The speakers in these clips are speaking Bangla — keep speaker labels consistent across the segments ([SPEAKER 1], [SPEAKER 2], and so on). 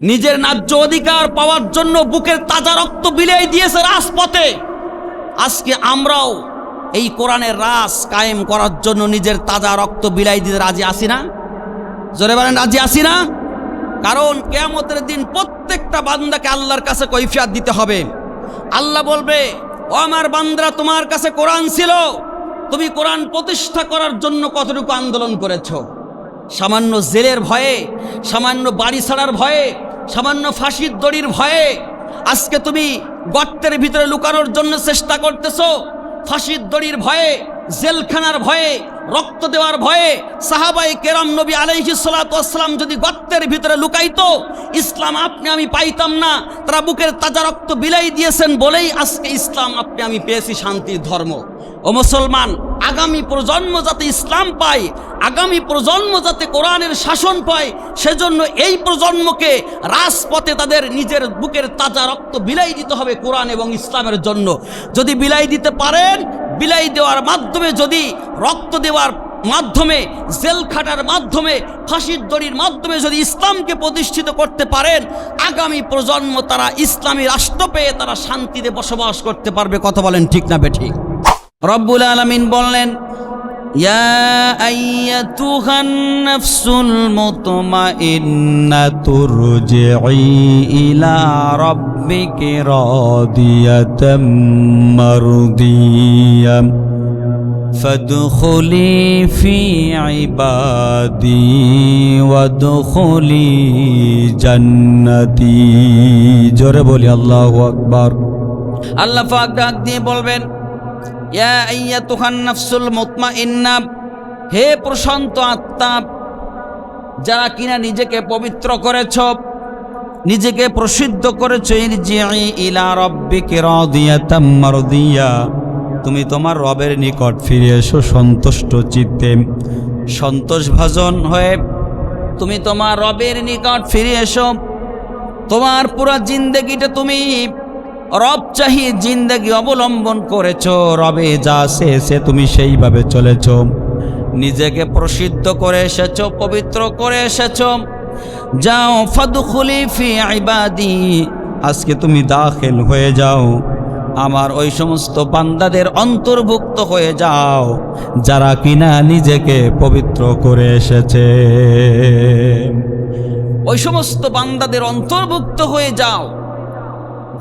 [SPEAKER 1] নিজের ন্যায্য অধিকার পাওয়ার জন্য বুকের তাজা রক্ত বিলিয়ে দিয়েছে রাজপথে। আজকে আমরাও এই কোরআনের রাস কায়েম করার জন্য নিজের তাজা রক্ত বিলাই দিতে রাজি আসি না? জোরে বলেন, রাজি আসি না? কারণ কেয়ামতের দিন প্রত্যেকটা বান্দাকে আল্লাহর কাছে কৈফিয়াত দিতে হবে। আল্লাহ বলবে, ও আমার বান্দরা তোমার কাছে কোরআন ছিল। তুমি কোরআন প্রতিষ্ঠা করার জন্য কতটুকু আন্দোলন করেছ? সামান্য জেলের ভয়ে, সামান্য বাড়ি ছাড়ার ভয়ে সামান্য ফাঁসির দড়ির ভয়ে আজকে তুমি গর্তের ভিতরে লুকানোর জন্য চেষ্টা করতেছো। ফাঁসির দড়ির ভয়ে, জেলখানার ভয়ে, রক্ত দেওয়ার ভয়ে সাহাবাই কেরাম নবী আলাইহি সালাম যদি গর্তের ভিতরে লুকাইতো, ইসলাম আপনি আমি পাইতাম না। তারা বুকের তাজা রক্ত বিলাই দিয়েছেন বলেই আজকে ইসলাম আপনি আমি পেয়েছি শান্তির ধর্ম। ও মুসলমান, আগামী প্রজন্ম যাতে ইসলাম পায়, আগামী প্রজন্ম যাতে কোরআনের শাসন পায়, সেজন্য এই প্রজন্মকে রাজপথে তাদের নিজের বুকের তাজা রক্ত বিলাই দিতে হবে কোরআন এবং ইসলামের জন্য। যদি বিলাই দিতে পারেন, বিলাই দেওয়ার মাধ্যমে যদি রক্ত দেওয়ার মাধ্যমে, জেল খাটার মাধ্যমে, ফাঁসির দড়ির মাধ্যমে যদি ইসলামকে প্রতিষ্ঠিত করতে পারেন, আগামী প্রজন্ম তারা ইসলামী রাষ্ট্র পেয়ে তারা শান্তিতে বসবাস করতে পারবে। কথা বলেন ঠিক না বেঠিক রব্বুল আলমিন বললেন ইয়া আইয়াতুহান নাফসুল মুতমাইন্নাতুর রুজিই ইলা রাব্বিকি রাদিয়াতাম মারদিয়াম فادخلي في عبادي وادخلي جنتي জোরে বলি আল্লাহু আকবার আল্লাহ পাক ডাক দিয়ে বলবেন ইয়া আইয়াতুহান নাফসুল মুতমাইন্না, হে প্রশান্ত আত্মা, যারা কিনা নিজেকে পবিত্র করেছ, নিজেকে প্রসিদ্ধ করেছ ইলা মারদিয়া। তুমি তোমার রবের নিকট ফিরে এসো সন্তুষ্ট চিত্তে। সন্তোষভাজন হয়ে তুমি তোমার রবের নিকট ফিরে এসো। তোমার পুরো জিন্দেগিটা তুমি রব চাহি জিন্দগি অবলম্বন করেছ, রবে যা সে তুমি সেইভাবে চলেছ। নিজেকে প্রসিদ্ধ করে এসেছ, পবিত্র করে এসেছ। যাও, ফাদুখুলি ফি ইবাদি, আজকে তুমি দাখিল হয়ে যাও। আমার ওই সমস্ত বান্দাদের অন্তর্ভুক্ত হয়ে যাও, যারা কিনা নিজেকে পবিত্র করে এসেছে। ওই সমস্ত বান্দাদের অন্তর্ভুক্ত হয়ে যাও।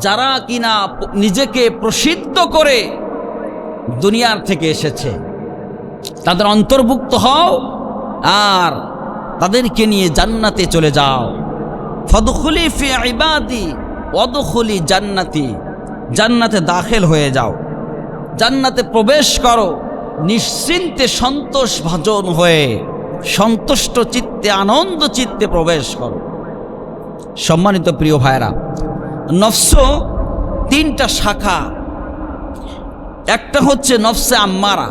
[SPEAKER 1] যারা কিনা নিজেকে প্রসিদ্ধ করে দুনিয়ার থেকে এসেছে, তাদের অন্তর্ভুক্ত হও আর তাদেরকে নিয়ে জান্নাতে চলে যাও। ফদখুলি ফি ইবাদি অদখুলি জান্নাতি, জান্নাতে দাখিল হয়ে যাও। জান্নাতে প্রবেশ করো, নিশ্চিন্তে সন্তোষ ভাজন হয়ে, সন্তুষ্ট চিত্তে, আনন্দ চিত্তে প্রবেশ করো। সম্মানিত প্রিয় ভাইরা নফস তিনটা শাখা। একটা হচ্ছে নফসে আম্মারা,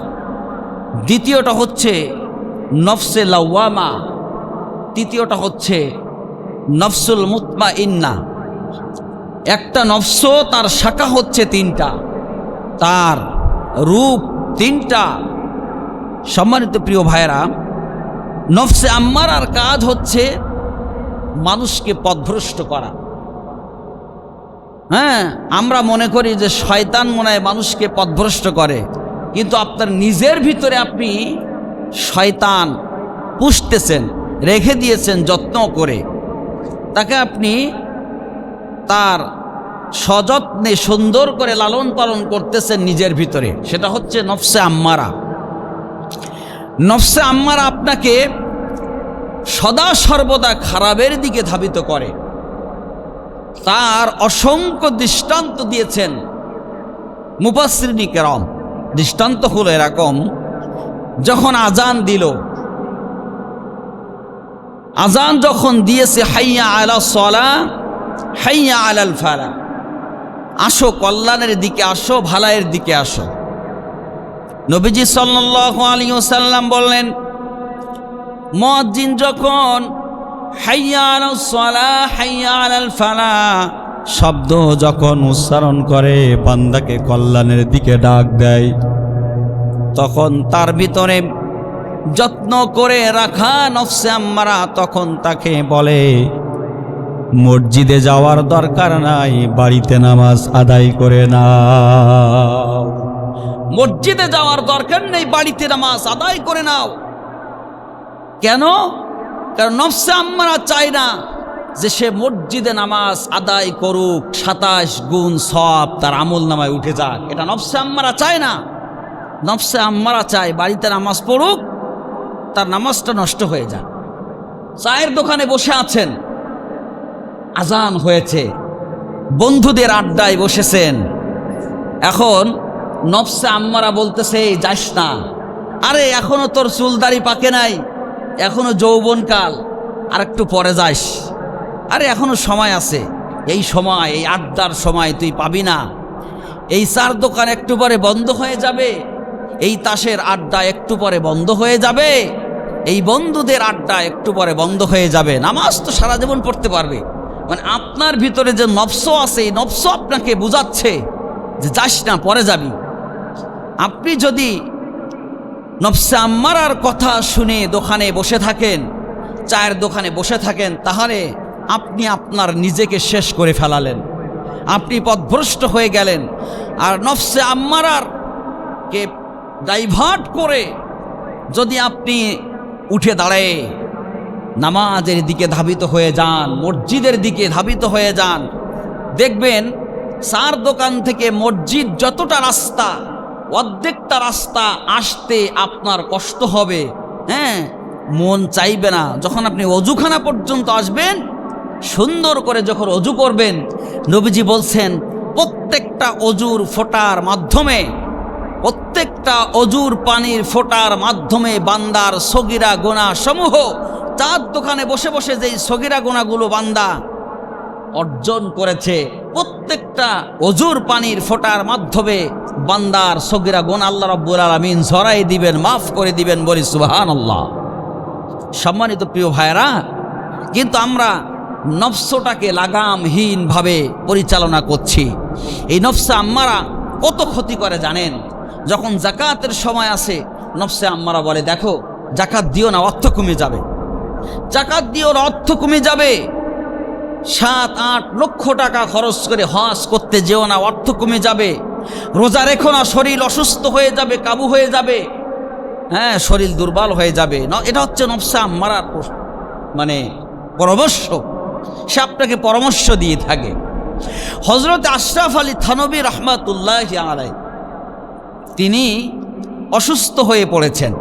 [SPEAKER 1] দ্বিতীয়টা হচ্ছে নফসে লাওয়ামা, তৃতীয়টা হচ্ছে নফসুল মুতমা ইন্না একটা নফস, তার শাখা হচ্ছে তিনটা। তার রূপ তিনটা। সম্মানিত প্রিয় ভাইয়েরা, নফসে আম্মারার কাজ হচ্ছে মানুষকে পথভ্রষ্ট করা। হ্যাঁ আমরা মনে করি যে শয়তান মনে হয় মানুষকে পথভ্রষ্ট করে। কিন্তু আপনার নিজের ভিতরে আপনি শয়তান পুষতেছেন, রেখে দিয়েছেন যত্ন করে। তাকে আপনি তার সযত্নে সুন্দর করে লালন পালন করতেছেন নিজের ভিতরে। সেটা হচ্ছে নফসে আম্মারা। নফসে আম্মারা আপনাকে সদা সর্বদা খারাপের দিকে ধাবিত করে। তার অসংখ্য দৃষ্টান্ত দিয়েছেন মুপাশ্রিনী কেরম। দৃষ্টান্ত হলো এরকম, যখন আজান দিল আজান যখন দিয়েছে, হাইয়া আলা সলা, হাইয়া আলাল ফালা, আসো কল্যাণের দিকে আসো ভালাইয়ের দিকে আসো। নবীজি সাল্লাল্লাহু আলাইহি ওয়াসাল্লাম বললেন, মুয়াজ্জিন যখন হাইয়া আলাল সলা, হাইয়া ফালা। শব্দ যখন উচ্চারণ করে, বান্দাকে কল্যাণের দিকে ডাক দেয়। তখন তার ভিতরে যত্ন করে রাখা নফসে আম্মারা তখন তাকে বলে,
[SPEAKER 2] মসজিদে যাওয়ার দরকার নাই, বাড়িতে নামাজ আদায় করে না
[SPEAKER 1] মসজিদে যাওয়ার দরকার নেই, বাড়িতে নামাজ আদায় করে নাও। কেন? কারণ নফসে আম্মারা চায় না যে সে মসজিদে নামাজ আদায় করুক, সাতাশ গুণ সব তার আমল নামায় উঠে যাক। এটা নফসে আম্মারা চায় না। নফসে আম্মারা চায় বাড়িতে নামাজ পড়ুক, তার নামাজটা নষ্ট হয়ে যাক। চায়ের দোকানে বসে আছেন, আজান হয়েছে, বন্ধুদের আড্ডায় বসেছেন। এখন নফসে আম্মারা বলতেছে, "এই যাস না। আরে, এখনও তোর চুলদারি পাকে নাই। এখনও যৌবনকাল আর একটু পরে যাস। আরে, এখনও সময় আছে। এই সময়, এই আড্ডার সময় তুই পাবি না। এই চার দোকান একটু পরে বন্ধ হয়ে যাবে। এই তাসের আড্ডা একটু পরে বন্ধ হয়ে যাবে। এই বন্ধুদের আড্ডা একটু পরে বন্ধ হয়ে যাবে। নামাজ তো সারা জীবন পড়তে পারবে। মানে আপনার ভিতরে যে নফস আছে, এই নফস আপনাকে বুঝাচ্ছে যে যাস না, পরে যাবি। আপনি যদি নফসে আম্মারার কথা শুনে দোকানে বসে থাকেন, চায়ের দোকানে বসে থাকেন তাহলে আপনি আপনার নিজেকে শেষ করে ফেলালেন। আপনি পথভ্রষ্ট হয়ে গেলেন, আর নফসে আম্মারার কে ডাইভার্ট করে যদি আপনি উঠে দাঁড়ায়, নামাজের দিকে ধাবিত হয়ে যান, মসজিদের দিকে ধাবিত হয়ে যান, দেখবেন সার দোকান থেকে মসজিদ যতটা রাস্তা অর্ধেকটা রাস্তা আসতে আপনার কষ্ট হবে। হ্যাঁ মন চাইবে না। যখন আপনি অজুখানা পর্যন্ত আসবেন, সুন্দর করে যখন অজু করবেন, নবীজি বলছেন, প্রত্যেকটা অজুর ফোটার মাধ্যমে, প্রত্যেকটা অজুর পানির ফোটার মাধ্যমে বান্দার সগিরা গোনা সমূহ চার দোকানে বসে বসে যেই সগিরা গোনাগুলো বান্দা অর্জন করেছে। প্রত্যেকটা অজুর পানির ফোটার মাধ্যমে বান্দার সগিরা গোনা আল্লাহ রব্বুল আলমিন ঝরাই দিবেন, মাফ করে দিবেন, বলি সুবাহান আল্লাহ সম্মানিত প্রিয় ভাইরা কিন্তু আমরা নফসটাকে লাগামহীনভাবে পরিচালনা করছি। এই নফসে আম্মারা কত ক্ষতি করে জানেন? যখন জাকাতের সময় আসে, নফসে আম্মারা বলে, দেখো জাকাত দিও না, অর্থ কমে যাবে। জাকাত দিও না, অর্থ কমে যাবে। সাত, আট লক্ষ টাকা খরচ করে হজ করতে যেও না, অর্থ কমে যাবে। রোজা রেখো না, শরীর অসুস্থ হয়ে যাবে, কাবু হয়ে যাবে। হ্যাঁ শরীর দুর্বল হয়ে যাবে। এটা হচ্ছে নফসা মারার মানে পরামর্শ। সে আপনাকে পরামর্শ দিয়ে থাকে। হজরত আশরাফ আলী থানবী রহমাতুল্লাহ আলাই তিনি অসুস্থ হয়ে পড়েছেন।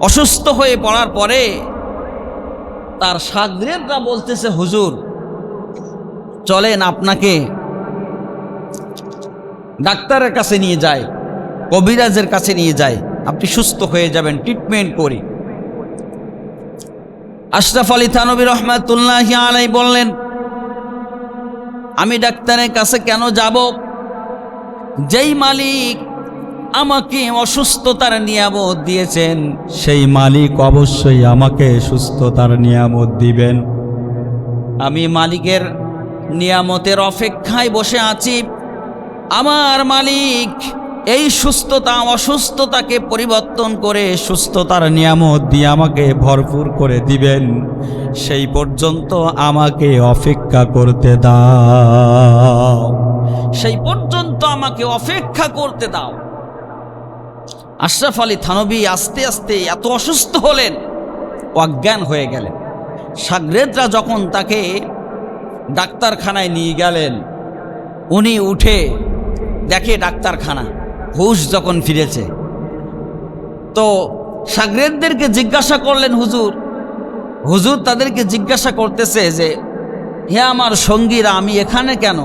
[SPEAKER 1] অসুস্থ হয়ে পড়ার পরে তার সাগরেদরা বলতেছে, হুজুর, চলেন আপনাকে ডাক্তারের কাছে নিয়ে যায় কবিরাজের কাছে নিয়ে যায় আপনি সুস্থ হয়ে যাবেন ট্রিটমেন্ট করি। আশরাফ আলী থানবী রহমাতুল্লাহ আলাই বললেন, আমি ডাক্তারের কাছে কেন যাব? যেই মালিক আমাকে অসুস্থতার নিয়ামত দিয়েছেন।
[SPEAKER 2] সেই মালিক অবশ্যই আমাকে সুস্থতার নিয়ামত দিবেন।
[SPEAKER 1] আমি মালিকের নিয়ামতের অপেক্ষায় বসে আছি। আমার মালিক এই সুস্থতা অসুস্থতাকে পরিবর্তন করে
[SPEAKER 2] সুস্থতার নিয়ামত দিয়ে আমাকে ভরপুর করে দিবেন। সেই পর্যন্ত আমাকে অপেক্ষা করতে দাও।
[SPEAKER 1] সেই পর্যন্ত আমাকে অপেক্ষা করতে দাও। আশরাফ আলী থানবী আস্তে আস্তে এত অসুস্থ হলেন অজ্ঞান হয়ে গেলেন। সাগরেদরা যখন তাকে ডাক্তারখানায় নিয়ে গেলেন, উনি উঠে দেখে ডাক্তারখানা, হুশ যখন ফিরেছে। তো সাগরেদদেরকে জিজ্ঞাসা করলেন, হুজুর হুজুর তাদেরকে জিজ্ঞাসা করতেছে যে, হে আমার সঙ্গীরা, আমি এখানে কেন?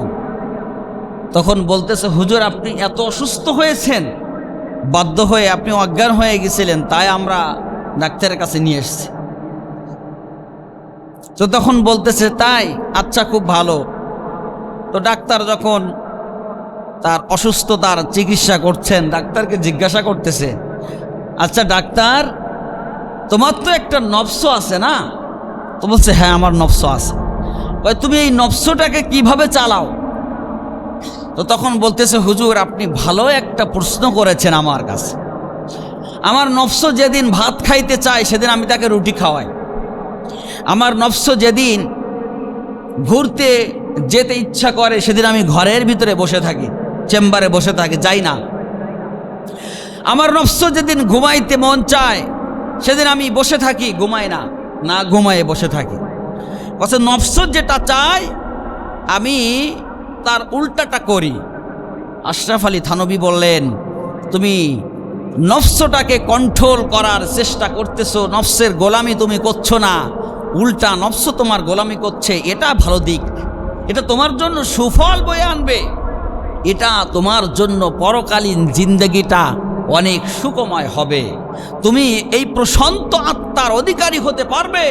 [SPEAKER 1] তখন বলতেছে, হুজুর, আপনি এত অসুস্থ হয়েছেন বাধ্য হয়ে আপনি অজ্ঞান হয়ে গেছিলেন, তাই আমরা ডাক্তারের কাছে নিয়ে এসেছি। তো তখন বলতেছে, তাই আচ্ছা খুব ভালো। তো ডাক্তার যখন তার অসুস্থতার চিকিৎসা করছেন, ডাক্তারকে জিজ্ঞাসা করতেছে আচ্ছা ডাক্তার, তোমার তো একটা নবস আছে না? তো বলছে হ্যাঁ আমার নবস আছে। তুমি এই নবসটাকে কীভাবে চালাও? তো তখন বলতেছে, হুজুর, আপনি ভালো একটা প্রশ্ন করেছেন আমার কাছে। আমার নফস যেদিন ভাত খাইতে চায়, সেদিন আমি তাকে রুটি খাওয়াই। আমার নফস যেদিন ঘুরতে যেতে ইচ্ছা করে, সেদিন আমি ঘরের ভিতরে বসে থাকি, চেম্বারে বসে থাকি, যাই না। আমার নফস যেদিন ঘুমাইতে মন চায়, সেদিন আমি বসে থাকি, ঘুমাই না না ঘুমায়ে বসে থাকি। অথচ নফস যেটা চায় আমি তার উল্টাটা করি। আশরাফ আলী থানবী বললেন, তুমি নফসটাকে কন্ট্রোল করার চেষ্টা করতেছো, নফসের গোলামি তুমি করছ না। উল্টা নফস তোমার গোলামি করছে, এটা ভালো দিক। এটা তোমার জন্য সুফল বয়ে আনবে। এটা তোমার জন্য পরকালীন জিন্দগিটা অনেক সুকময় হবে। তুমি এই প্রশান্ত আত্মার অধিকারী হতে পারবে।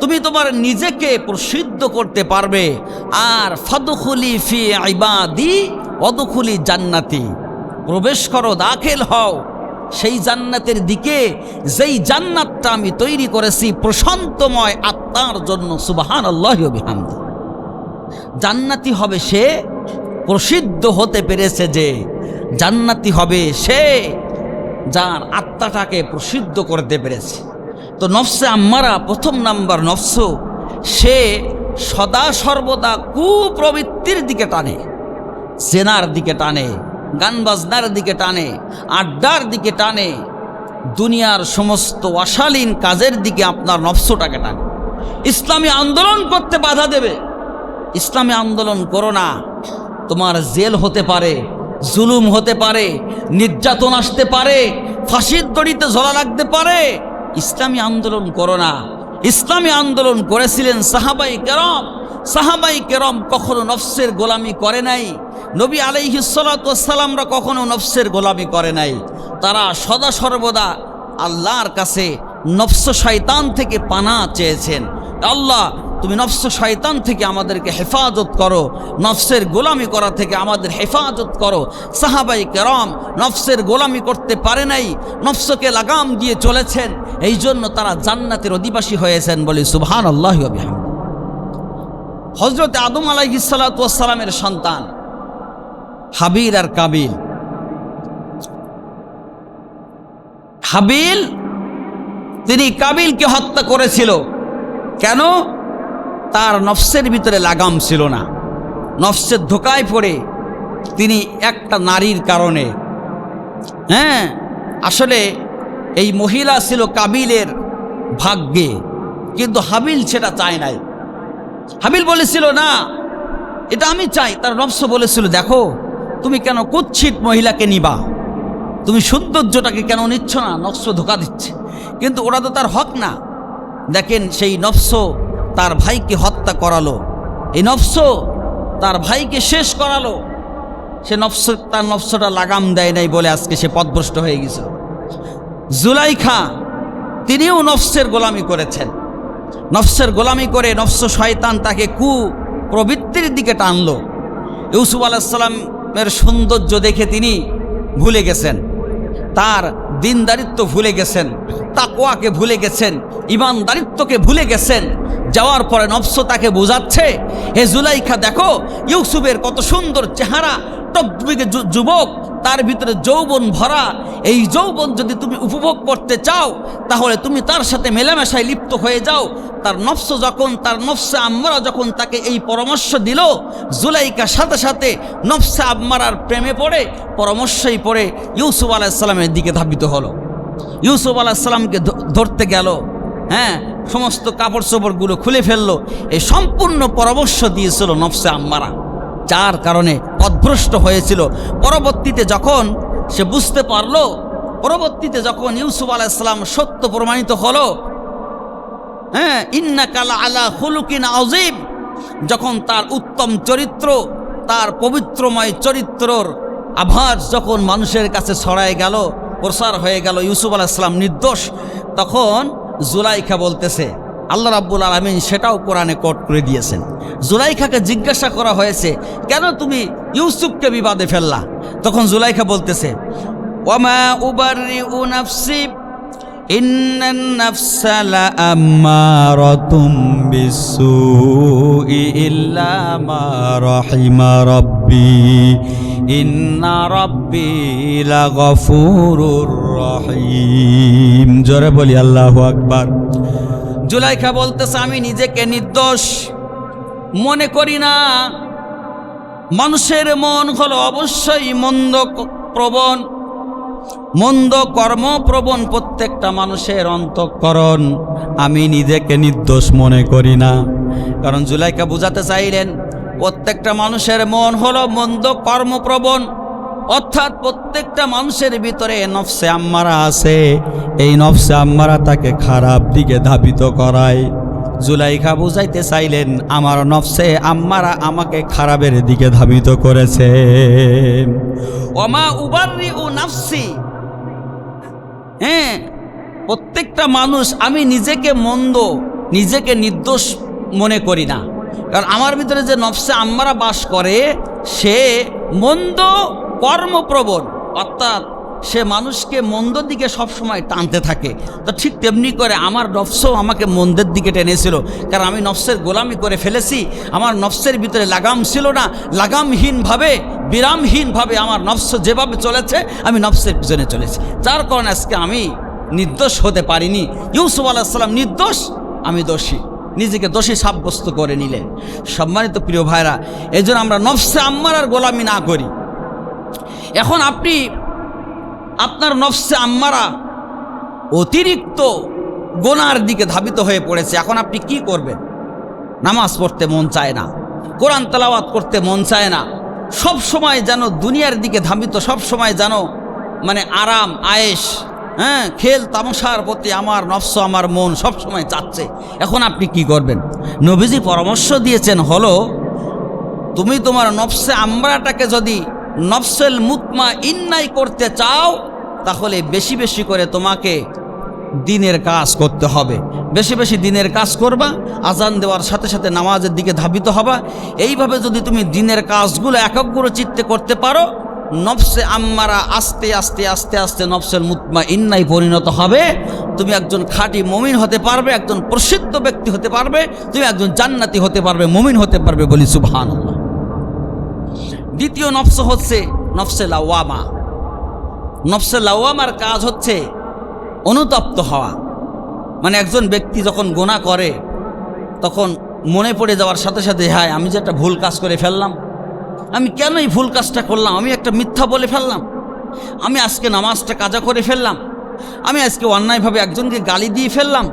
[SPEAKER 1] তুমি তোমার নিজেকে প্রসিদ্ধ করতে পারবে। আর ফাদুখুলি ফি আইবাদি অদুখুলি জান্নাতি। প্রবেশ করো, দাখিল হও। সেই জান্নাতের দিকে, যেই জান্নাতটা আমি তৈরি করেছি, প্রশান্তময় আত্মার জন্য সুবাহান আল্লাহ বিহামদ। জান্নাতি হবে সে, প্রসিদ্ধ হতে পেরেছে যে, জান্নাতি হবে সে, যার আত্মাটাকে প্রসিদ্ধ করতে পেরেছে। তো নফসে আম্মারা প্রথম নাম্বার নফস, সে সদা সর্বদা কুপ্রবৃত্তির দিকে টানে সেনার দিকে টানে গান বাজনার দিকে টানে, আড্ডার দিকে টানে, দুনিয়ার সমস্ত অশালীন কাজের দিকে আপনার নফসটাকে টানে। ইসলামী আন্দোলন করতে বাধা দেবে। ইসলামী আন্দোলন করো না। তোমার জেল হতে পারে, জুলুম হতে পারে, নির্যাতন আসতে পারে, ফাঁসির দড়িতে ঝোলা লাগতে পারে। ইসলামী আন্দোলন করো না। ইসলামী আন্দোলন করেছিলেন সাহাবাই কেরম। সাহাবাই কেরম কখনো নফসের গোলামি করে নাই। নবী আলাইহিসালামরা কখনো নফসের গোলামি করে নাই। তারা সদা সর্বদা আল্লাহর কাছে নফস শয়তান থেকে পানা চেয়েছেন। আল্লাহ তুমি নফস শয়তান থেকে আমাদেরকে হেফাজত করো, নফসের গোলামি করা থেকে আমাদের হেফাজত করো। সাহাবাই কেরম নফসের গোলামি করতে পারে নাই, নফসকে লাগাম দিয়ে চলেছেন এই জন্য তারা জান্নাতের অধিবাসী হয়েছেন বলে সুবহান আল্লাহ হজরত আদম আলাইসালামের সন্তান, হাবিল আর কাবিল। হাবিল, তিনি কাবিলকে হত্যা করেছিল। কেন? তার নফসের ভিতরে লাগাম ছিল না। নফসের ধোকায় পড়ে তিনি একটা নারীর কারণে। হ্যাঁ আসলে এই মহিলা ছিল কাবিলের ভাগ্যে, কিন্তু হাবিল সেটা চায় নাই। হাবিল বলেছিল, না, এটা আমি চাই। তার নফস বলেছিল, দেখো, তুমি কেন কুচ্ছিত মহিলাকে নিবা? তুমি সৌন্দর্যটাকে কেন নিচ্ছ না? নফস ধোকা দিচ্ছে। কিন্তু ওরা তো তার হক না। দেখেন, সেই নফস তার ভাইকে হত্যা করালো। এই নফস তার ভাইকে শেষ করালো। সে নফস, তার নফসটা লাগাম দেয় নাই বলে আজকে সে পথভ্রষ্ট হয়ে গেছিল জুলাইখা, তিনিও নফসের গোলামি করেছেন। নফসের গোলামি করে নফস শয়তান তাকে কু প্রবৃত্তির দিকে টানলো। ইউসুফ আলাহিসাল্লামের সৌন্দর্য দেখে তিনি ভুলে গেছেন। তার দিনদারিত্ব ভুলে গেছেন। তাকোয়াকে ভুলে গেছেন। ইমানদারিত্বকে ভুলে গেছেন। যাওয়ার পরে নফস তাকে বোঝাচ্ছে, হে জুলাইখা, দেখো, ইউসুফের কত সুন্দর চেহারা টকবিকে যুবক, তার ভিতরে যৌবন ভরা। এই যৌবন যদি তুমি উপভোগ করতে চাও, তাহলে তুমি তার সাথে মেলামেশায় লিপ্ত হয়ে যাও। তার নফস যখন, তার নফসে আম্মারা যখন তাকে এই পরামর্শ দিল জুলাইকার সাথে সাথে নফসে আম্মারার প্রেমে পড়ে, পরামর্শই পড়ে ইউসুফ আলাহিসাল্লামের দিকে ধাবিত হলো। ইউসুফ আলাহিসাল্লামকে ধরতে গেল। হ্যাঁ সমস্ত কাপড় চোপড়গুলো খুলে ফেলল। এই সম্পূর্ণ পরামর্শ দিয়েছিল নফসে আম্মারা, যার কারণে পথভ্রষ্ট হয়েছিল। পরবর্তীতে যখন সে বুঝতে পারল, পরবর্তীতে যখন ইউসুফ আলাইসালাম সত্য প্রমাণিত হলো হ্যাঁ ইন্না কালা আলা হুলুকিন আজিব যখন তার উত্তম চরিত্র, তার পবিত্রময় চরিত্রর আভাস যখন মানুষের কাছে ছড়ায় গেল, প্রসার হয়ে গেল ইউসুফ আলাইসালাম নির্দোষ, তখন জুলাইখা বলতেছে, আল্লাহ রাব্বুল আলমিন সেটাও কোরআনে কোট করে দিয়েছেন। জুলাইখাকে জিজ্ঞাসা করা হয়েছে, কেন তুমি ইউসুফকে বিবাদে ফেললা? তখন জুলাইখা বলতেছে ওমা উবারি
[SPEAKER 2] জোরে বলি, আল্লাহু আকবার।
[SPEAKER 1] জুলাইখা বলতেছে, আমি নিজেকে নির্দোষ। মনে করি না। মানুষের মন হলো অবশ্যই মন্দ প্রবণ মন্দ কর্মপ্রবণ প্রত্যেকটা মানুষের অন্তঃকরণ
[SPEAKER 2] আমি নিজেকে নির্দোষ মনে করি না।
[SPEAKER 1] কারণ জুলাইকা বুঝাতে চাইলেন, প্রত্যেকটা মানুষের মন হলো মন্দ কর্মপ্রবণ অর্থাৎ প্রত্যেকটা মানুষের ভিতরে নফসে আম্মারা
[SPEAKER 2] আছে। এই নফসে আম্মারা তাকে খারাপ দিকে ধাবিত করায়।
[SPEAKER 1] জুলাইখা
[SPEAKER 2] বুঝাইতে চাইলেন, আমার নফসে আম্মারা আমাকে খারাপের দিকে ধাবিত করেছে।
[SPEAKER 1] হ্যাঁ প্রত্যেকটা মানুষ আমি নিজেকে মন্দ, নিজেকে নির্দোষ মনে করি না। কারণ আমার ভিতরে যে নফসে আম্মারা বাস করে, সে মন্দ, কর্মপ্রবণ, অর্থাৎ সে মানুষকে মন্দর দিকে সবসময় টানতে থাকে। তো ঠিক তেমনি করে আমার নফসও আমাকে মন্দের দিকে টেনেছিল। কারণ আমি নফসের গোলামি করে ফেলেছি। আমার নফসের ভিতরে লাগাম ছিল না। লাগামহীনভাবে, বিরামহীনভাবে আমার নফস যেভাবে চলেছে, আমি নফসের পিছনে চলেছি। যার কারণে আজকে আমি নির্দোষ হতে পারিনি। ইউসুফ আলাহিসাল্লাম নির্দোষ, আমি দোষী। নিজেকে দোষী সাব্যস্ত করে নিলেন। সম্মানিত প্রিয় ভাইরা এই আমরা নফসে আম্মার আর গোলামি না করি। এখন আপনি আপনার নফসে আম্মারা অতিরিক্ত গোনার দিকে ধাবিত হয়ে পড়েছে। এখন আপনি কি করবেন? নামাজ পড়তে মন চায় না। কোরআন তালাওয়াত করতে মন চায় না। সব সময় যেন দুনিয়ার দিকে ধাবিত, সব সময় যেন মানে আরাম আয়েস হ্যাঁ খেল তামাশার প্রতি আমার নফস, আমার মন সব সময় চাচ্ছে। এখন আপনি কি করবেন? নবীজি পরামর্শ দিয়েছেন হলো, তুমি তোমার নফসে আমরাটাকে যদি নফসেল মুতমা ইন্নাই করতে চাও, তাহলে বেশি বেশি করে তোমাকে দিনের কাজ করতে হবে। বেশি বেশি দিনের কাজ করবা, আজান দেওয়ার সাথে সাথে নামাজের দিকে ধাবিত হবা। এইভাবে যদি তুমি দিনের কাজগুলো একগ্র চিত্তে করতে পারো, নফসে আম্মারা আস্তে আস্তে আস্তে আস্তে নফসেল মুতমা ইন্নাই পরিণত হবে। তুমি একজন খাঁটি মমিন হতে পারবে, একজন প্রসিদ্ধ ব্যক্তি হতে পারবে, তুমি একজন জান্নাতি হতে পারবে, মমিন হতে পারবে বলি সুবহান দ্বিতীয় নফস হচ্ছে নফসে লাওয়ামা। নফসে লাওয়ামার কাজ হচ্ছে অনুতপ্ত হওয়া। মানে একজন ব্যক্তি যখন গোনা করে, তখন মনে পড়ে যাওয়ার সাথে সাথে হ্যাঁ আমি যে একটা ভুল কাজ করে ফেললাম। আমি কেন এই ভুল কাজটা করলাম? আমি একটা মিথ্যা বলে ফেললাম। আমি আজকে নামাজটা কাজা করে ফেললাম। আমি আজকে অন্যায়ভাবে একজনকে গালি দিয়ে ফেললাম।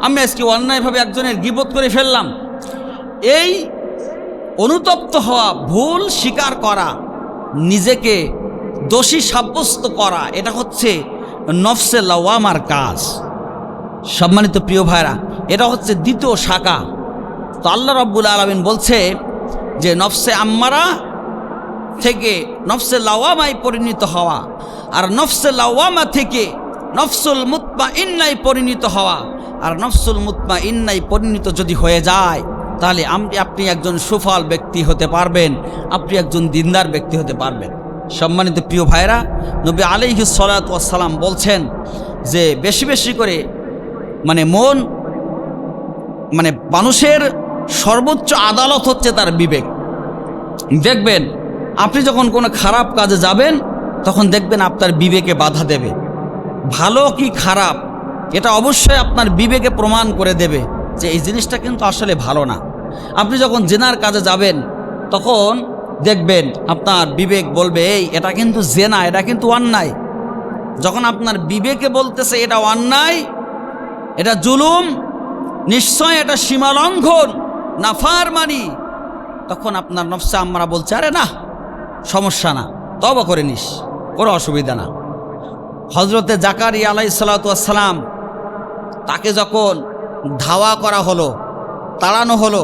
[SPEAKER 1] আমি আজকে অন্যায়ভাবে একজনের গিবত করে ফেললাম। এই অনুতপ্ত হওয়া, ভুল স্বীকার করা, নিজেকে দোষী সাব্যস্ত করা, এটা হচ্ছে নফসে লাওয়ামার কাজ। সম্মানিত প্রিয় ভাইরা, এটা হচ্ছে দ্বিতীয় শাখা। তো আল্লাহ রব্বুল আলমিন বলছে যে, নফসে আম্মারা থেকে নফসে লাওয়ামায় পরিণত হওয়া আর নফসে লাওয়ামা থেকে নফসুল মুতমা ইন্নাই পরিণত হওয়া আর নফসুল মুতমা ইন্নাই পরিণত যদি হয়ে যায় তাহলে আপনি একজন সুফল ব্যক্তি হতে পারবেন, আপনি একজন দিনদার ব্যক্তি হতে পারবেন। সম্মানিত প্রিয় ভাইরা নবী আলিহি সালাম বলছেন যে বেশি বেশি করে মানে মন মানে মানুষের সর্বোচ্চ আদালত হচ্ছে তার বিবেক। দেখবেন, আপনি যখন কোনো খারাপ কাজে যাবেন, তখন দেখবেন আপনার বিবেকে বাধা দেবে। ভালো কি খারাপ, এটা অবশ্যই আপনার বিবেকে প্রমাণ করে দেবে। যে এই জিনিসটা কিন্তু আসলে ভালো না। আপনি যখন জেনার কাজে যাবেন, তখন দেখবেন আপনার বিবেক বলবে, এই, এটা কিন্তু জেনা, এটা কিন্তু অন্যায়। যখন আপনার বিবেকে বলতেছে, এটা অন্যায়, এটা জুলুম, নিশ্চয় এটা সীমালঙ্ঘন নাফার মানি তখন আপনার নফসা আমরা বলছে, আরে না, সমস্যা না তবা করে নিস, কোনো অসুবিধা না। হজরতে জাকারি আলাই সালাতাম তাকে যখন ধাওয়া করা হলো, তাড়ানো হলো।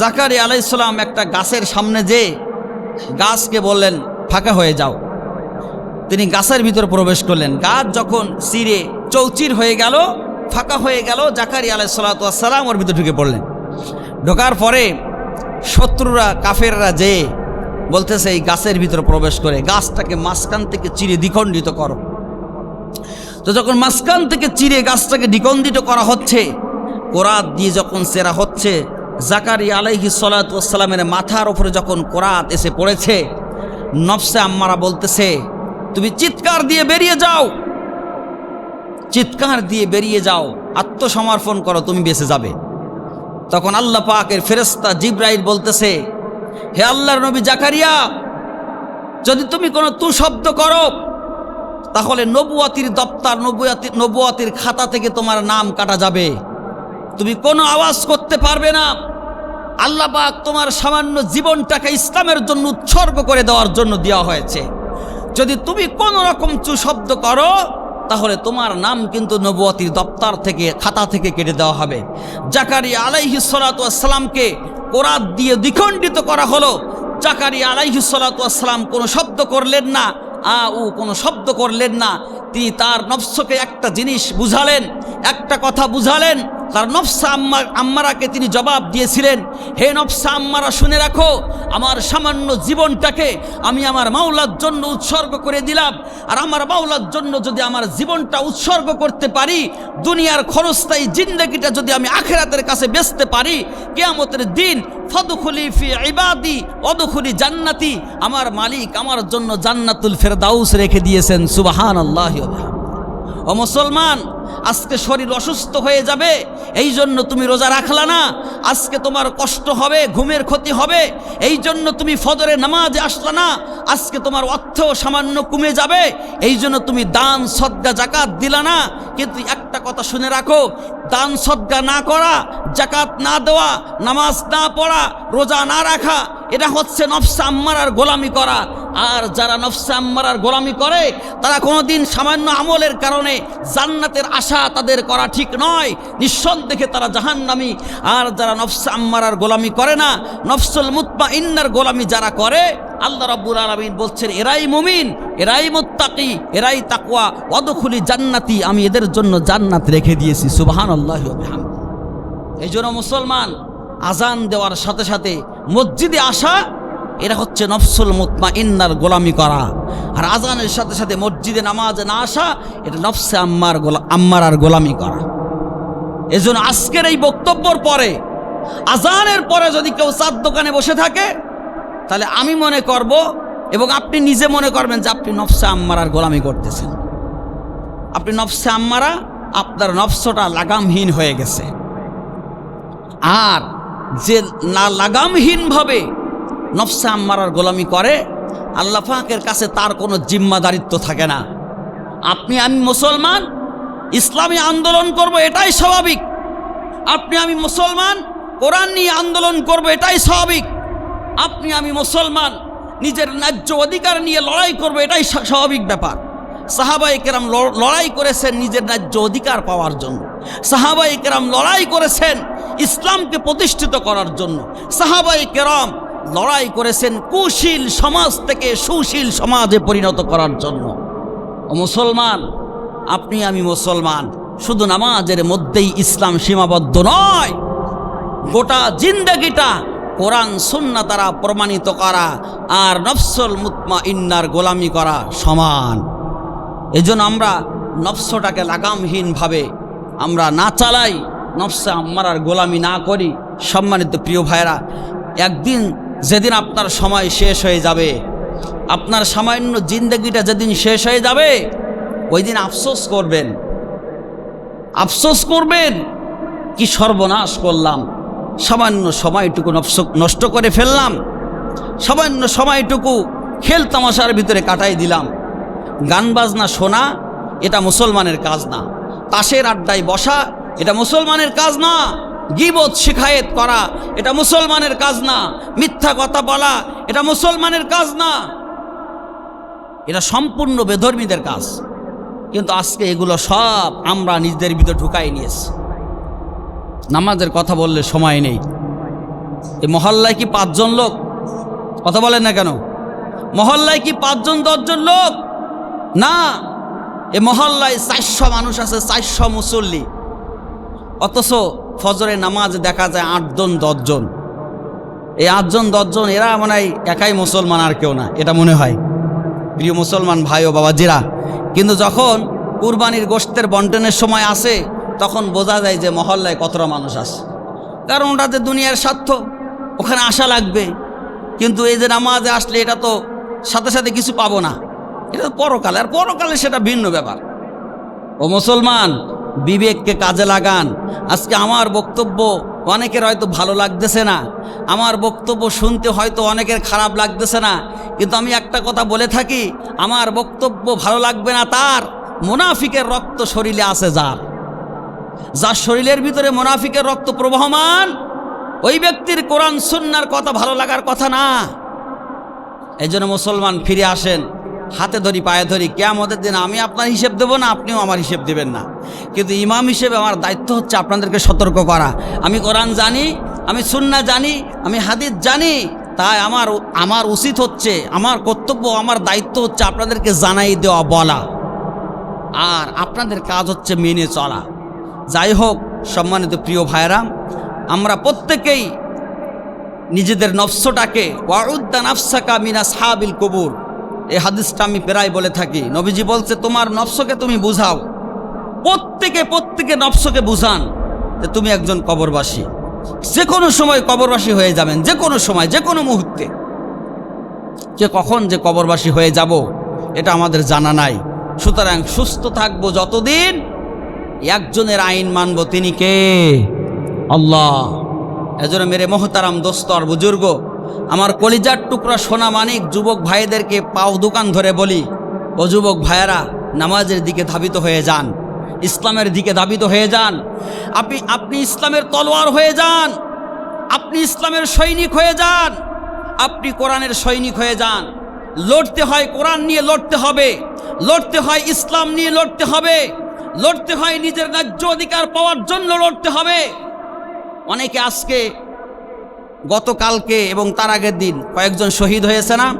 [SPEAKER 1] জাকারি আলাইসাল্লাম একটা গাছের সামনে যে গাছকে বললেন, ফাঁকা হয়ে যাও। তিনি গাছের ভিতর প্রবেশ করলেন। গাছ যখন চিরে চৌচির হয়ে গেল, ফাঁকা হয়ে গেল জাকারি আলাইসাল্লাম ওর ভিতর ঢুকে পড়লেন। ঢোকার পরে শত্রুরা, কাফেররা যে বলতেছে, এই গাছের ভিতর প্রবেশ করে গাছটাকে মাঝখান থেকে চিরে দ্বিখণ্ডিত করো। তো যখন মাঝখান থেকে চিরে গাছটাকে দ্বিখণ্ডিত করা হচ্ছে কোরাত দিয়ে যখন সেরা হচ্ছে জাকারি আলাইহি সালাতামের মাথার ওপরে যখন কোরাত এসে পড়েছে, নফসে আম্মারা বলতেছে, তুমি চিৎকার দিয়ে বেরিয়ে যাও, চিৎকার দিয়ে বেরিয়ে যাও, আত্মসমর্পণ করো, তুমি বেঁচে যাবে। তখন আল্লাহ পাকের ফেরেস্তা জিব্রাইল বলতেছে, হে আল্লাহর নবী জাকারিয়া, যদি তুমি কোনো তু শব্দ করো, তাহলে নবুয়াতির দপ্তর, নবুয়াতি, নবুয়াতির খাতা থেকে তোমার নাম কাটা যাবে। তুমি কোনো আওয়াজ করতে পারবে না। আল্লাহ তোমার সামান্য জীবনটাকে ইসলামের জন্য উৎসর্গ করে দেওয়ার জন্য দেওয়া হয়েছে। যদি তুমি কোনো রকম চু শব্দ করো, তাহলে তোমার নাম কিন্তু নবুয়াতির দপ্তর থেকে, খাতা থেকে কেটে দেওয়া হবে। জাকারি আলাইহি সালাতামকে কোরআত দিয়ে দ্বিখণ্ডিত করা হলো। জাকারি আলাইহি সালাতাম কোনো শব্দ করলেন না, আ, উ কোনো শব্দ করলেন না। তিনি তার নফসকে একটা জিনিস বুঝালেন একটা কথা বুঝালেন, তার নফসা আম্মার, আম্মারাকে তিনি জবাব দিয়েছিলেন, হে নফসা আম্মারা, শুনে রাখো, আমার সামান্য জীবনটাকে আমি আমার মাওলার জন্য উৎসর্গ করে দিলাম। আর আমার মাওলার জন্য যদি আমার জীবনটা উৎসর্গ করতে পারি, দুনিয়ার ক্ষণস্থায়ী জিন্দগিটা যদি আমি আখেরাতের কাছে বেচতে পারি, কেয়ামতের দিন ফদুখুলি ফি ইবাদি অদুখুলি জান্নাতি, আমার মালিক আমার জন্য জান্নাতুল ফেরদাউস রেখে দিয়েছেন সুবাহান আল্লাহ ও মুসলমান আজকে শরীর অসুস্থ হয়ে যাবে এই জন্য তুমি রোজা রাখলা না। আজকে তোমার কষ্ট হবে, ঘুমের ক্ষতি হবে এই জন্য তুমি ফদরে নামাজে আসলা না। আজকে তোমার অর্থ সামান্য কমে যাবে এই জন্য তুমি দান, সদ্গা, জাকাত দিলা না। কিন্তু একটা কথা শুনে রাখো, দান, সদ্গা না করা, জাকাত না দেওয়া, নামাজ না পড়া, রোজা না রাখা এটা হচ্ছে নফসা আম্মারার গোলামি করা। আর যারা নফসা আম্মারার গোলামি করে, তারা কোনোদিন সামান্য আমলের কারণে জান্নাতের আশা তাদের করা ঠিক নয়। নিঃসন্দেহে তারা জাহান্নামি। আর যারা নফসা আম্মারার গোলামি করে না, নফসুল মুতমা ইন্নার গোলামি যারা করে, আল্লাহ রাব্বুল আলামিন বলছেন, এরাই মুমিন, এরাই মুত্তাকি, এরাই তাকুয়া অদখুলি জান্নাতি, আমি এদের জন্য জান্নাত রেখে দিয়েছি। ওয়া বিহামদিহি। এই জন্য মুসলমান আজান দেওয়ার সাথে সাথে মসজিদে আসা এটা হচ্ছে নফসুল মুতমা ইন্নার গোলামি করা। আর আজানের সাথে সাথে মসজিদে নামাজে না আসা, এটা নফসে আম্মার গোলা, আম্মার আর গোলামি করা। এজন্য আজকের এই বক্তব্যর পরে, আজানের পরে যদি কেউ চার দোকানে বসে থাকে, তাহলে আমি মনে করব এবং আপনি নিজে মনে করবেন যে আপনি নফসে আম্মার আর গোলামি করতেছেন। আপনি নফসে আম্মারা, আপনার নফসটা লাগামহীন হয়ে গেছে। আর যে না লাগামহীনভাবে নফসা আম্মারার গোলামি করে, আল্লাহ পাকের কাছে তার কোনো জিম্মাদারিত্ব থাকে না। আপনি আমি মুসলমান, ইসলামী আন্দোলন করব এটাই স্বাভাবিক। আপনি আমি মুসলমান, কোরআন নিয়ে আন্দোলন করব এটাই স্বাভাবিক। আপনি আমি মুসলমান, নিজের ন্যায্য অধিকার নিয়ে লড়াই করব এটাই স্বাভাবিক ব্যাপার। সাহাবাই কেরাম লড়াই করেছেন নিজের ন্যায্য অধিকার পাওয়ার জন্য। সাহাবাই কেরাম লড়াই করেছেন ইসলামকে প্রতিষ্ঠিত করার জন্য। সাহাবাই কেরাম লড়াই করেছেন কুশীল সমাজ থেকে সুশীল সমাজে পরিণত করার জন্য। মুসলমান, আপনি আমি মুসলমান, শুধু নামাজের মধ্যেই ইসলাম সীমাবদ্ধ নয়। গোটা জিন্দগিটা কোরআন সুন্না তারা প্রমাণিত করা আর নফসল মুতমা ইন্নার গোলামি করা সমান। এজন্য আমরা নফসটাকে লাগামহীনভাবে আমরা না চালাই নফসে আমার আর গোলামি না করি, সম্মানিত প্রিয় ভাইরা একদিন যেদিন আপনার সময় শেষ হয়ে যাবে, আপনার সামান্য জিন্দগিটা যেদিন শেষ হয়ে যাবে ওই দিন আফসোস করবেন। আফসোস করবেন কি সর্বনাশ করলাম, সামান্য সময়টুকু নষ্ট করে ফেললাম, সামান্য সময়টুকু খেল তামাশার ভিতরে কাটাই দিলাম। গান বাজনা শোনা, এটা মুসলমানের কাজ না। তাসের আড্ডায় বসা এটা মুসলমানের কাজ না গিবত, শিখায়েত করা, এটা মুসলমানের কাজ না মিথ্যা কথা বলা, এটা মুসলমানের কাজ না এটা সম্পূর্ণ বেধর্মীদের কাজ। কিন্তু আজকে এগুলো সব আমরা নিজেদের ভিতর ঢুকাই নিয়েছি। নামাজের কথা বললে সময় নেই। এই মহল্লায় কি পাঁচজন লোক? কথা বলেন না কেন? মহল্লায় কি পাঁচজন, দশজন লোক? না। এ মহল্লায় চারশো মানুষ আছে, চারশো মুসল্লি। অথচ ফজরের নামাজ দেখা যায় আটজন, দশজন। এই আটজন, দশজন, এরা মনে হয় একাই মুসলমান আর কেউ না, এটা মনে হয়। প্রিয় মুসলমান ভাই ও বাবা বাবাজিরা, কিন্তু যখন কুরবানির গোষ্ঠের বন্টনের সময় আসে, তখন বোঝা যায় যে মহল্লায় কতটা মানুষ আসে কারণ ওটা যে দুনিয়ার স্বার্থ, ওখানে আসা লাগবে। কিন্তু এই যে নামাজে আসলে এটা তো সাথে সাথে কিছু পাবো না। এটা তো পরকালে, আর পরকালে সেটা ভিন্ন ব্যাপার। ও মুসলমান বিবেককে কাজে লাগান। আজকে আমার বক্তব্য অনেকের হয়তো ভালো লাগতেছে না। আমার বক্তব্য শুনতে হয়তো অনেকের খারাপ লাগতেছে না। কিন্তু আমি একটা কথা বলে থাকি, আমার বক্তব্য ভালো লাগবে না তার, মোনাফিকের রক্ত শরীরে আছে যার। যার শরীরের ভিতরে মোনাফিকের রক্ত প্রবহমান, ওই ব্যক্তির কোরআন সুন্নার কথা ভালো লাগার কথা না। এই জন্য মুসলমান ফিরে আসেন, হাতে ধরি, পায়ে ধরি কেমতের দিন আমি আপনার হিসেব দেবো না, আপনিও আমার হিসেব দেবেন না। কিন্তু ইমাম হিসেবে আমার দায়িত্ব হচ্ছে আপনাদেরকে সতর্ক করা। আমি কোরআন জানি, আমি সুন্না জানি, আমি হাদিস জানি, তাই আমার আমার উচিত হচ্ছে, আমার কর্তব্য, আমার দায়িত্ব হচ্ছে আপনাদেরকে জানাই দেওয়া, বলা। আর আপনাদের কাজ হচ্ছে মেনে চলা। যাই হোক, সম্মানিত প্রিয় ভাইরাম আমরা প্রত্যেকেই নিজেদের নফসটাকে, ওয়াউদ্দা নাফসাকা মিনা সাহাবিল কবুর। এই হাদিসটা আমি প্রায় বলে থাকি। নবীজি বলছে, তোমার নফসকে তুমি বুঝাও। প্রত্যেকে প্রত্যেকে নফসকে বুঝান যে তুমি একজন কবরবাসী। যে কোনো সময় কবরবাসী হয়ে যাবেন যে কোনো সময় যে কোনো মুহূর্তে। যে কখন যে কবরবাসী হয়ে যাব, এটা আমাদের জানা নাই। সুতরাং সুস্থ থাকব যতদিন একজনের আইন মানব তিনি কে? আল্লাহ। এজন্য মেরে মহতারাম দোস্তর বুজুর্গ, আমার কলিজার টুকরা সোনা মানিক যুবক ভাইদেরকে পাও দোকান ধরে বলি, ও যুবক ভাইয়েরা, নামাজের দিকে ধাবিত হয়ে যান। ইসলামের দিকে ধাবিত হয়ে যান। আপনি আপনি ইসলামের তলোয়ার হয়ে যান। আপনি ইসলামের সৈনিক হয়ে যান। আপনি কোরআনের সৈনিক হয়ে যান। লড়তে হয় কোরআন নিয়ে লড়তে হবে। লড়তে হয় ইসলাম নিয়ে লড়তে হবে। লড়তে হয় নিজের ন্যায্য অধিকার পাওয়ার জন্য লড়তে হবে। অনেকে আজকে, গতকালকে এবং তার আগের দিন কয়েকজন শহীদ হয়েছে না?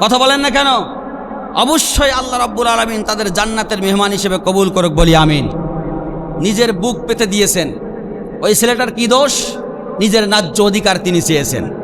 [SPEAKER 1] কথা বলেন না কেন? অবশ্যই আল্লাহ রব্বুল আলমিন তাদের জান্নাতের মেহমান হিসেবে কবুল করুক, বলি আমিন। নিজের বুক পেতে দিয়েছেন। ওই ছেলেটার কি দোষ? নিজের ন্যায্য অধিকার তিনি চেয়েছেন।